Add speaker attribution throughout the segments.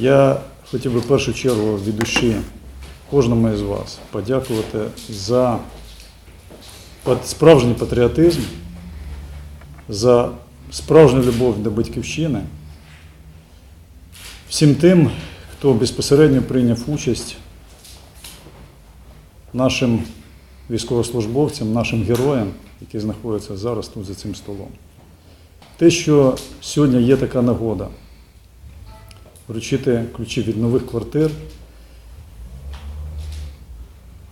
Speaker 1: Я хотів би в першу чергу від душі кожному із вас подякувати за справжній патріотизм, за справжню любов до батьківщини, всім тим, хто безпосередньо прийняв участь нашим військовослужбовцям, нашим героям, які знаходяться зараз тут за цим столом. Те, що сьогодні є така нагода вручити ключі від нових квартир.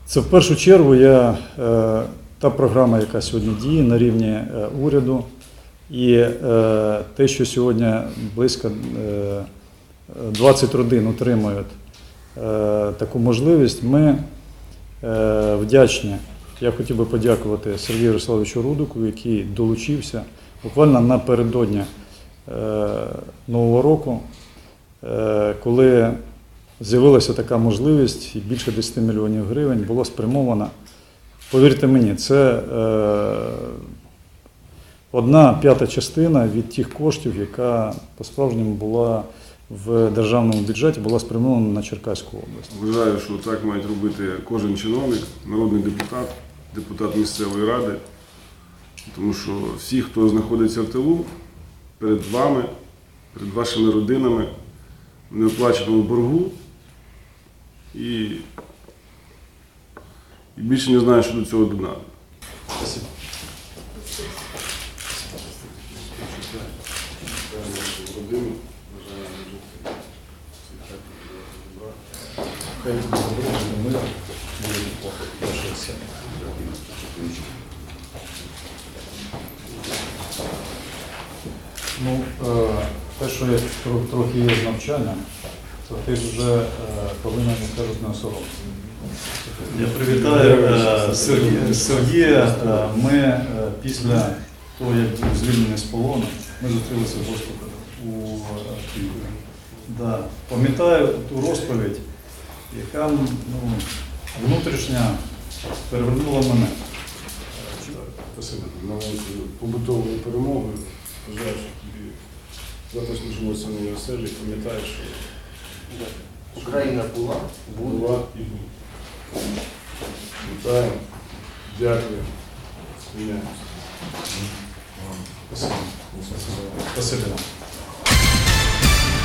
Speaker 1: Це в першу чергу я, е, та програма, яка сьогодні діє на рівні е, уряду, і е, те, що сьогодні близько е, 20 родин отримують таку можливість, ми вдячні. Я хотів би подякувати Сергію Ярославовичу Рудику, який долучився буквально напередодні Нового року, коли з'явилася така можливість, і більше 10 мільйонів гривень було спрямовано. Повірте мені, це е, одна п'ята частина від тих коштів, яка по-справжньому була в державному бюджеті, була спрямована на Черкаську область.
Speaker 2: Вважаю, що так мають робити кожен чиновник, народний депутат, депутат місцевої ради. Тому що всі, хто знаходиться в тилу, перед вами, перед вашими родинами, неоплаченому боргу. І, і більше не знаю, що до цього додати.
Speaker 1: Хай буде добро, буде мир, буде тепло. Ваше все. Ну, е, те, що я трохи є з навчання, то ти вже е, повинен, кажуть, не соромитися. Я привітаю е, Сергія. Сергія. Ми після того, як був звільнений з полону, ми зустрілися в госпіталі у Києві. Да. Пам'ятаю ту розповідь, яка ну, внутрішня перевернула мене. Спасибо.
Speaker 2: Побутовою перемогою. Бажаю, що тобі завтра служилося на оселі, пам'ятаєш, що
Speaker 3: Україна була,
Speaker 2: була і буде. Вітаю. Дякую. Звільняємося.
Speaker 1: Спасибо. Спасибо.